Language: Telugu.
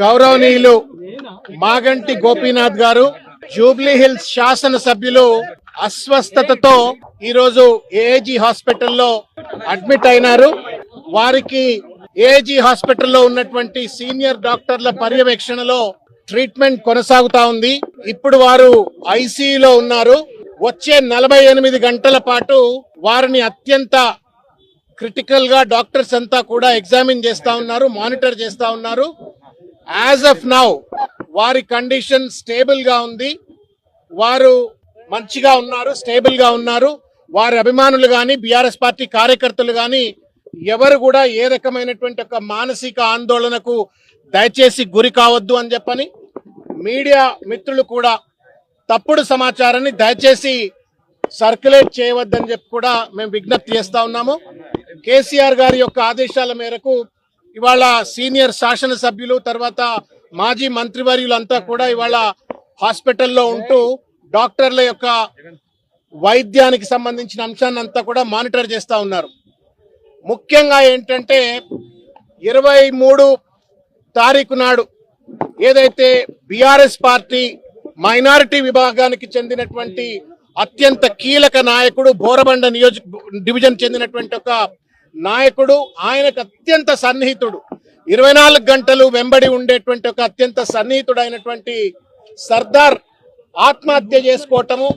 గౌరవనీయులు మాగంటి గోపీనాథ్ గారు జూబ్లీ హిల్స్ శాసన సభ్యులు అస్వస్థతతో ఈరోజు ఏజీ హాస్పిటల్లో అడ్మిట్ అయినారు. వారికి ఏజీ హాస్పిటల్లో ఉన్నటువంటి సీనియర్ డాక్టర్ల పర్యవేక్షణలో ట్రీట్మెంట్ కొనసాగుతా ఉంది. ఇప్పుడు వారు ఐసీయూలో ఉన్నారు. వచ్చే నలభై ఎనిమిది గంటల పాటు వారిని అత్యంత క్రిటికల్గా డాక్టర్స్ అంతా కూడా ఎగ్జామిన్ చేస్తా ఉన్నారు మానిటర్ చేస్తా ఉన్నారు. యాజ్ ఆఫ్ నౌ వారి కండిషన్ స్టేబుల్గా ఉంది. వారు మంచిగా ఉన్నారు స్టేబుల్గా ఉన్నారు. వారి అభిమానులు గాని బీఆర్ఎస్ పార్టీ కార్యకర్తలు గాని ఎవరు కూడా ఏ రకమైనటువంటి ఒక మానసిక ఆందోళనకు దయచేసి గురి కావద్దు అని చెప్పని మీడియా మిత్రులు కూడా తప్పుడు సమాచారాన్ని దయచేసి సర్క్యులేట్ చేయవద్దని చెప్పి కూడా మేము విజ్ఞప్తి చేస్తా ఉన్నాము. కేసీఆర్ గారి యొక్క ఆదేశాల మేరకు ఇవాళ సీనియర్ శాసనసభ్యులు తర్వాత మాజీ మంత్రివర్యులంతా కూడా ఇవాళ హాస్పిటల్లో ఉంటూ డాక్టర్ల యొక్క వైద్యానికి సంబంధించిన అంశాన్ని అంతా కూడా మానిటర్ చేస్తూ ఉన్నారు. ముఖ్యంగా ఏంటంటే ఇరవై మూడు తారీఖు నాడు ఏదైతే బీఆర్ఎస్ పార్టీ మైనారిటీ విభాగానికి చెందినటువంటి అత్యంత కీలక నాయకుడు బోరబండ నియోజక డివిజన్ చెందినటువంటి ఒక నాయకుడు ఆయనకు అత్యంత సన్నిహితుడు. ఇరవై నాలుగు గంటలు వెంబడి ఉండేటువంటి ఒక అత్యంత సన్నిహితుడైనటువంటి సర్దార్ ఆత్మహత్య చేసుకోవటము